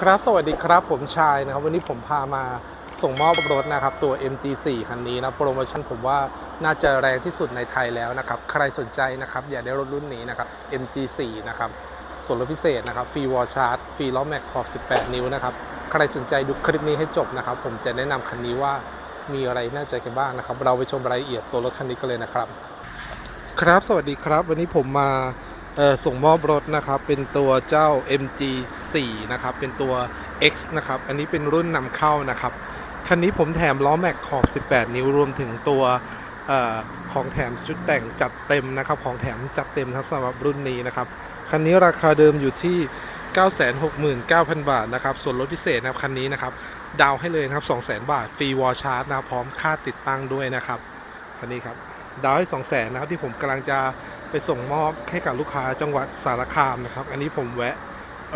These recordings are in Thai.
ครับสวัสดีครับผมชายนะครับ วันนี้ผมพามาส่งมอบรถนะครับ ตัว MG4 คันนี้นะโปรโมชั่นผมว่าน่าจะแรงที่สุดในไทยแล้วนะครับ ใครสนใจนะครับ อยากได้รถรุ่นนี้นะครับ MG4 นะครับ ส่วนลดพิเศษนะครับฟรีวอลชาร์จฟรีล้อแม็กขอบ 18 นิ้วนะครับ ใครสนใจดูคลิปนี้ให้จบนะครับ ผมจะแนะนำคันนี้ว่ามีอะไรน่าใจกันบ้างนะครับ เราไปชมรายละเอียดตัวรถคันนี้กันเลยนะครับ ครับสวัสดีครับ วันนี้ผมมา ส่งมอบรถนะครับ เป็นตัวเจ้า MG4 นะครับ เป็นตัว X นะครับ อันนี้เป็นรุ่นนำเข้านะครับ คันนี้ผมแถมล้อแม็กขอบ 18 นิ้วรวมถึงตัวออของแถมชุดแต่งจัดเต็มนะครับ ของแถมจัดเต็มครับสำหรับรุ่นนี้นะครับ คันนี้ราคาเดิมอยู่ที่ 969,000 บาทนะครับ ส่วนลดพิเศษนะครับคันนี้นะครับ ดาวให้เลยนะครับ 200,000 บาท ฟรีวอลชาร์จนะรพร้อมค่าติดตั้งด้วยนะครับ คันนี้ครับ ดาวให้ 200,000นะครับที่ผมกำลังจะ ไปส่งมอบให้กับลูกค้าจังหวัดสารคามนะครับ อันนี้ผมแวะ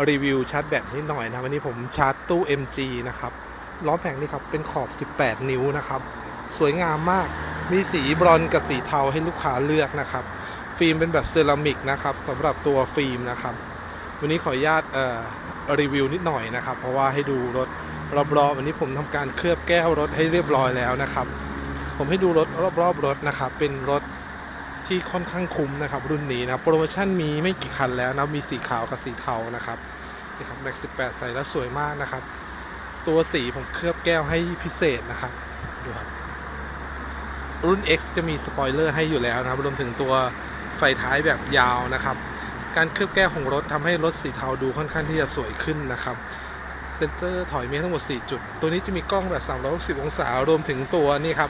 รีวิวชาร์จแบตนิดหน่อยนะวันนี้ผมชาร์จตู้ MG นะครับล้อแผงนี่ครับเป็นขอบ 18 นิ้วนะครับ สวยงามมากมีสีบรอนกับสีเทาให้ลูกค้าเลือกนะครับ ฟิล์มเป็นแบบเซรามิกนะครับสำหรับตัวฟิล์มนะครับ วันนี้ขออนุญาตรีวิวนิดหน่อยนะครับ เพราะว่าให้ดูรถรอบๆวันนี้ผมทำการเคลือบแก้วรถให้เรียบร้อยแล้วนะครับ ผมให้ดูรถรอบๆรถนะครับ เป็นรถ ที่ค่อนข้างคุ้มนะครับรุ่นนี้นะโปรโมชั่นมีไม่กี่คันแล้วนะมีสีขาวกับสีเทานะครับนี่ครับแม็ก18ใส่แล้วสวยมากนะครับ ตัวสีผมเคลือบแก้วให้พิเศษนะครับดูครับรุ่น X จะมีสปอยเลอร์ให้อยู่แล้วนะครับรวมถึงตัวไฟท้ายแบบยาวนะครับ การเคลือบแก้วของรถทำให้รถสีเทาดูค่อนข้างที่จะสวยขึ้นนะครับเซ็นเซอร์ถอยมีทั้งหมด 4 จุด ตัวนี้จะมีกล้องแบบ 360 องศารวมถึงตัวนี่ครับ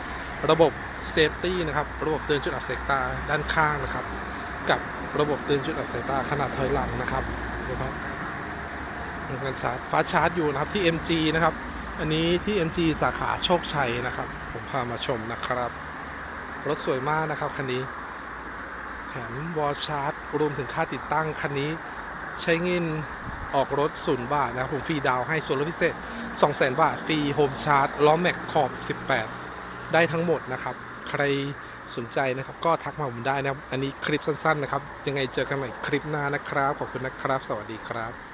ระบบ เซฟตี้นะครับ ระบบเตือนจุดอับสายตาด้านข้างนะครับ กับระบบเตือนจุดอับสายตาขนาดถอยหลังนะครับดูครับทำการชาร์จฟ้าชาร์จอยู่นะครับที่ MG นะครับ อันนี้ที่ MG สาขาโชคชัยนะครับ ผมพามาชมนะครับ รถสวยมากนะครับคันนี้แถมวอลชาร์จรวมถึงค่าติดตั้งคันนี้ใช้เงินออกรถศูนย์บาทนะครับผมฟรีดาวให้ส่วนลดพิเศษ 200,000 บาท ฟรีโฮมชาร์จล้อแม็กขอบ 18 ได้ทั้งหมดนะครับ ใครสนใจนะครับ ก็ทักมาผมได้นะครับ อันนี้คลิปสั้นๆนะครับ ยังไงเจอกันใหม่คลิปหน้านะครับ ขอบคุณนะครับ สวัสดีครับ